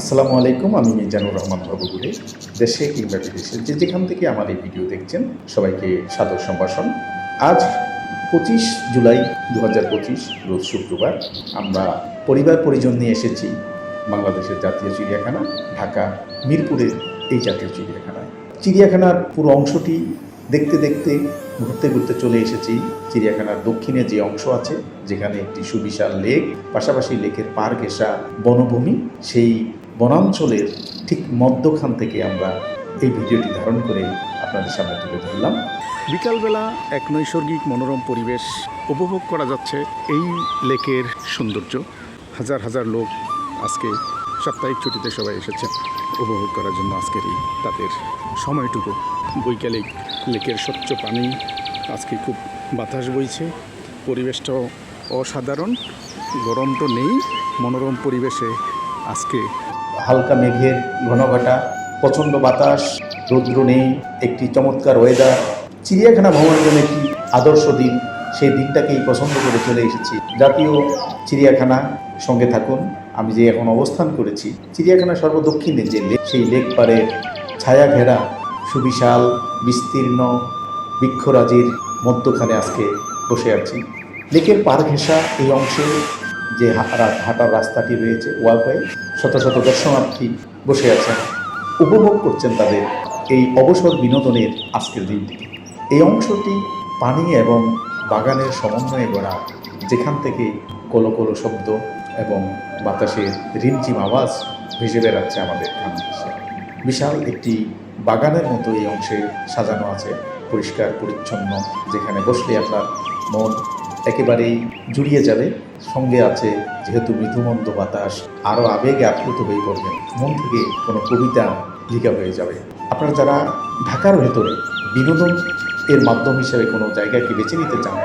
আসসালামু আলাইকুম, আমি মিজানুর রহমান বাবুগুড়ে দেশে কিংবা বিদেশে যে যেখান থেকে আমার এই ভিডিও দেখছেন, সবাইকে সাদর সম্ভাষণ। আজ পঁচিশ জুলাই দু হাজার পঁচিশ, রোজ শুক্রবার, আমরা পরিবার পরিজন নিয়ে এসেছি বাংলাদেশের জাতীয় চিড়িয়াখানা, ঢাকা, মিরপুরের এই জাতীয় চিড়িয়াখানায়। চিড়িয়াখানার পুরো অংশটি দেখতে দেখতে ঘুরতে ঘুরতে চলে এসেছি। চিড়িয়াখানার দক্ষিণে যে অংশ আছে, যেখানে একটি সুবিশাল লেক, পাশাপাশি লেকের পার ঘেঁষা বনভূমি, সেই বনাঞ্চলের ঠিক মধ্যখান থেকে আমরা এই ভিডিওটি ধারণ করে আপনাদের সামনে তুলে ধরলাম। বিকালবেলা এক নৈসর্গিক মনোরম পরিবেশ উপভোগ করা যাচ্ছে এই লেকের সৌন্দর্য। হাজার হাজার লোক আজকে সাপ্তাহিক ছুটিতে সবাই এসেছে উপভোগ করার জন্য আজকের এই তাদের সময়টুকু। বৈকালিক লেকের স্বচ্ছ পানি, আজকে খুব বাতাস বইছে, পরিবেশটাও অসাধারণ, গরম তো নেই, মনোরম পরিবেশে আজকে হালকা মেঘের ঘনঘটা প্রচণ্ড বাতাস, রৌদ্র নেই, একটি চমৎকার ওয়েদার চিড়িয়াখানা ভ্রমণের জন্য একটি আদর্শ দিন। সেই দিনটাকেই পছন্দ করে চলে এসেছি। জাতীয় চিড়িয়াখানা সঙ্গে থাকুন। আমি যে এখন অবস্থান করেছি চিড়িয়াখানা সর্বদক্ষিণে যে লেক সেই লেক পারে ছায়া ঘেরা, সুবিশাল, বিস্তীর্ণ বৃক্ষরাজির মধ্যখানে আজকে বসে আছি। লেকের পার ঘেঁষা এই অংশে যে হাঁটার রাস্তাটি রয়েছে ওয়াকওয়ে শত শত দর্শনার্থী বসে আছেন, উপভোগ করছেন তাদের এই অবসর বিনোদনের আজকের দিনটি এই অংশটি পানি এবং বাগানের সমন্বয়ে গড়া, যেখান থেকে কলো কলো শব্দ এবং বাতাসের রিমঝিম আওয়াজ ভেসে বেড়াচ্ছে আমাদের কান। বিশাল একটি বাগানের মতো এই অংশে সাজানো আছে, পরিষ্কার, পরিচ্ছন্ন, যেখানে বসলে আপনার মন একেবারেই জুড়িয়ে যাবে। সঙ্গে আছে যেহেতু মৃদুমন্দ বাতাস আরও আবেগে আপ্লুত হয়ে পড়বেন মন থেকে কোনো কবিতা লিখা হয়ে যাবে। আপনারা যারা ঢাকার ভেতরে বিনোদন এর মাধ্যম হিসেবে কোনো জায়গাকে বেছে নিতে চান,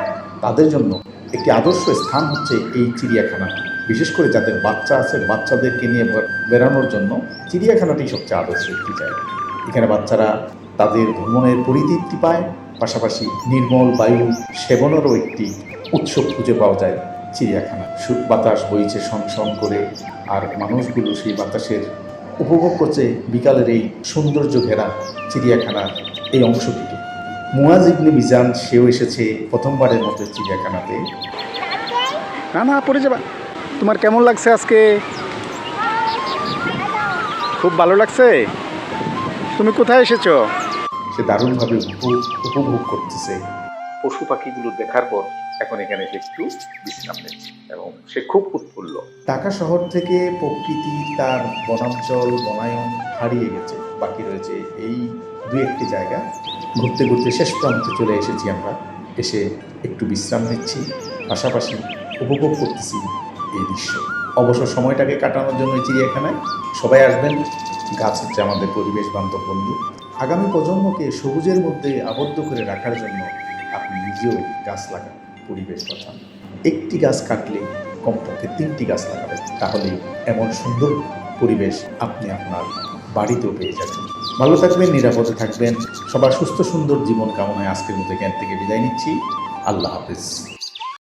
তাদের জন্য একটি আদর্শ স্থান হচ্ছে এই চিড়িয়াখানা। বিশেষ করে যাদের বাচ্চা আছে, বাচ্চাদেরকে নিয়ে বেড়ানোর জন্য চিড়িয়াখানাটি সবচেয়ে আদর্শ একটি জায়গা। এখানে বাচ্চারা তাদের ভ্রমণের পরিতৃপ্তি পায়। পাশাপাশি নির্মল বায়ু সেবনেরও একটি উৎস খুঁজে পাওয়া যায়। চিড়িয়াখানা। সুখ বাতাস বইছে সনসন করে। আর মানুষগুলো সেই বাতাসের উপভোগ করছে বিকালের এই সৌন্দর্য ঘেরা চিড়িয়াখানার এই অংশটিকে। মুয়াজ ইবনে মিজান সেও এসেছে প্রথমবারের মতো চিড়িয়াখানাতে। না না পড়ে যাবা। তোমার কেমন লাগছে আজকে? খুব ভালো লাগছে? তুমি কোথায় এসেছ? সে দারুণভাবে উপভোগ করতেছে। পশু পাখিগুলো দেখার পর এখন এখানে সে একটু বিশ্রাম নিচ্ছে এবং সে খুব উৎফুল্ল। ঢাকা শহর থেকে প্রকৃতি, তার বনাঞ্চল, বনায়ন হারিয়ে গেছে। বাকি রয়েছে এই দু একটি জায়গা। ঘুরতে ঘুরতে শেষ প্রান্তে চলে এসেছি আমরা। এসে একটু বিশ্রাম নিচ্ছি। পাশাপাশি উপভোগ করতেছি এই দৃশ্য। অবসর সময়টাকে কাটানোর জন্য চিড়িয়াখানায় সবাই আসবেন। গাছ হচ্ছে আমাদের পরিবেশ বান্ধব বন্ধু। আগামী প্রজন্মকে সবুজের মধ্যে আবদ্ধ করে রাখার জন্য আপনি নিজেও গাছ লাগান, পরিবেশ বাঁচান একটি গাছ কাটলে কমপক্ষে তিনটি গাছ লাগাবে তাহলে এমন সুন্দর পরিবেশ আপনি আপনার বাড়িতেও পেয়ে যাবেন ভালো থাকবেন, নিরাপদে থাকবেন। সবার সুস্থ, সুন্দর জীবন কামনায় আজকের মতো জ্ঞান থেকে বিদায় নিচ্ছি। আল্লাহ হাফিজ।